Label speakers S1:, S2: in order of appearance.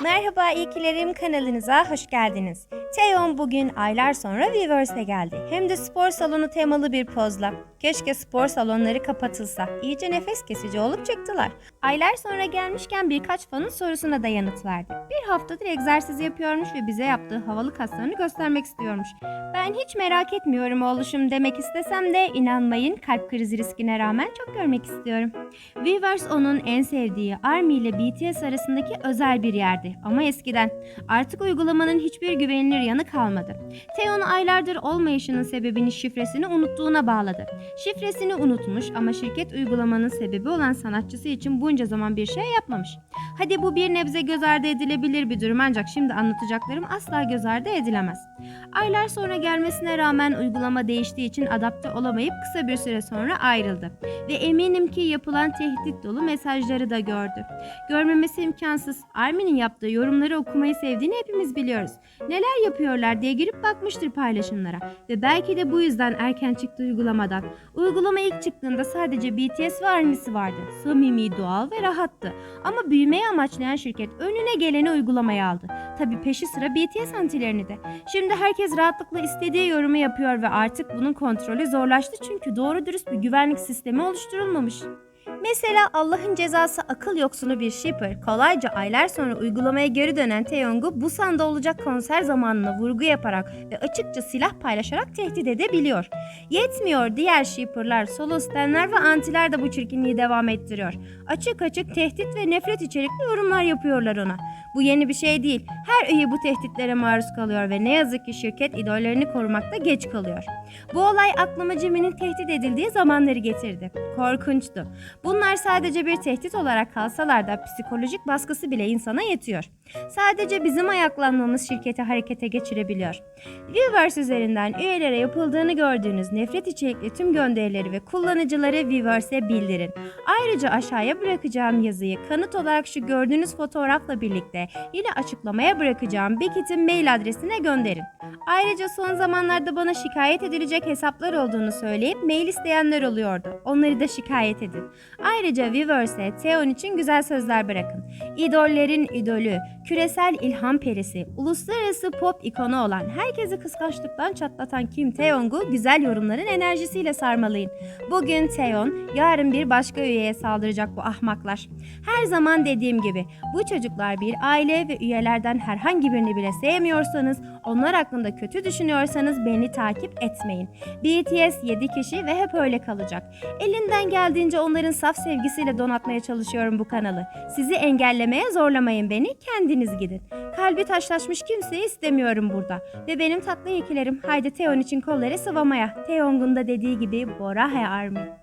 S1: Merhaba iyikilerim kanalınıza hoş geldiniz. Teon bugün aylar sonra Weverse'e geldi. Hem de spor salonu temalı bir pozla. Keşke spor salonları kapatılsa. İyice nefes kesici olup çıktılar. Aylar sonra gelmişken birkaç fanın sorusuna da yanıt verdi. Bir haftadır egzersiz yapıyormuş ve bize yaptığı havalı kaslarını göstermek istiyormuş. Ben hiç merak etmiyorum oğluşum demek istesem de inanmayın kalp krizi riskine rağmen çok görmek istiyorum. Weverse onun en sevdiği Army ile BTS arasındaki özel bir yerdi ama eskiden. Artık uygulamanın hiçbir güvenilir yanı kalmadı. Theon aylardır olmayışının sebebini şifresini unuttuğuna bağladı. Şifresini unutmuş ama şirket uygulamanın sebebi olan sanatçısı için bunca zaman bir şey yapmamış. Hadi bu bir nebze göz ardı edilebilir bir durum ancak şimdi anlatacaklarım asla göz ardı edilemez. Aylar sonra gelmesine rağmen uygulama değiştiği için adapte olamayıp kısa bir süre sonra ayrıldı. Ve eminim ki yapılan tehdit dolu mesajları da gördü. Görmemesi imkansız. Armin'in yaptığı yorumları okumayı sevdiğini hepimiz biliyoruz. Neler yapıyorlar diye girip bakmıştır paylaşımlara. Ve belki de bu yüzden erken çıktı uygulamadan. Uygulama ilk çıktığında sadece BTS ve Army'si vardı. Samimi, doğal ve rahattı. Ama büyümeyi amaçlayan şirket önüne geleni uygulamaya aldı. Tabi peşi sıra BTS antilerini de. Şimdi herkes rahatlıkla istediği yorumu yapıyor ve artık bunun kontrolü zorlaştı çünkü doğru dürüst bir güvenlik sistemi oluşturulmamış. Mesela Allah'ın cezası akıl yoksunu bir shipper kolayca aylar sonra uygulamaya geri dönen Taeyong'u Busan'da olacak konser zamanına vurgu yaparak ve açıkça silah paylaşarak tehdit edebiliyor. Yetmiyor diğer shipperlar, solo stanlar ve antiler de bu çirkinliği devam ettiriyor. Açık açık tehdit ve nefret içerikli yorumlar yapıyorlar ona. Bu yeni bir şey değil. Her üye bu tehditlere maruz kalıyor ve ne yazık ki şirket idollerini korumakta geç kalıyor. Bu olay aklıma Jimmy'nin tehdit edildiği zamanları getirdi. Korkunçtu. Bunlar sadece bir tehdit olarak kalsalar da psikolojik baskısı bile insana yetiyor. Sadece bizim ayaklanmamız şirketi harekete geçirebiliyor. Weverse üzerinden üyelere yapıldığını gördüğünüz nefret içerikli tüm gönderileri ve kullanıcıları Weverse'e bildirin. Ayrıca aşağıya bırakacağım yazıyı kanıt olarak şu gördüğünüz fotoğrafla birlikte yine açıklamaya bırakacağım Bekit'in mail adresine gönderin. Ayrıca son zamanlarda bana şikayet edilecek hesaplar olduğunu söyleyip mail isteyenler oluyordu. Onları da şikayet edin. Ayrıca Weverse'e Theon için güzel sözler bırakın. İdollerin idolü, küresel ilham perisi, uluslararası pop ikonu olan herkesi kıskançlıktan çatlatan Kim Taeyong'u güzel yorumların enerjisiyle sarmalayın. Bugün Taeyon, yarın bir başka üyeye saldıracak bu ahmaklar. Her zaman dediğim gibi bu çocuklar bir aile ve üyelerden herhangi birini bile sevmiyorsanız, onlar hakkında kötü düşünüyorsanız beni takip etmeyin. BTS 7 kişi ve hep öyle kalacak. Elimden geldiğince onların saf sevgisiyle donatmaya çalışıyorum bu kanalı. Sizi engellemeye zorlamayın beni, kendiniz gidin. Kalbi taşlaşmış kimseyi istemiyorum burada. Ve benim tatlı ikilerim haydi Teon için kolları sıvamaya. Teong'un da dediği gibi Bora He Army.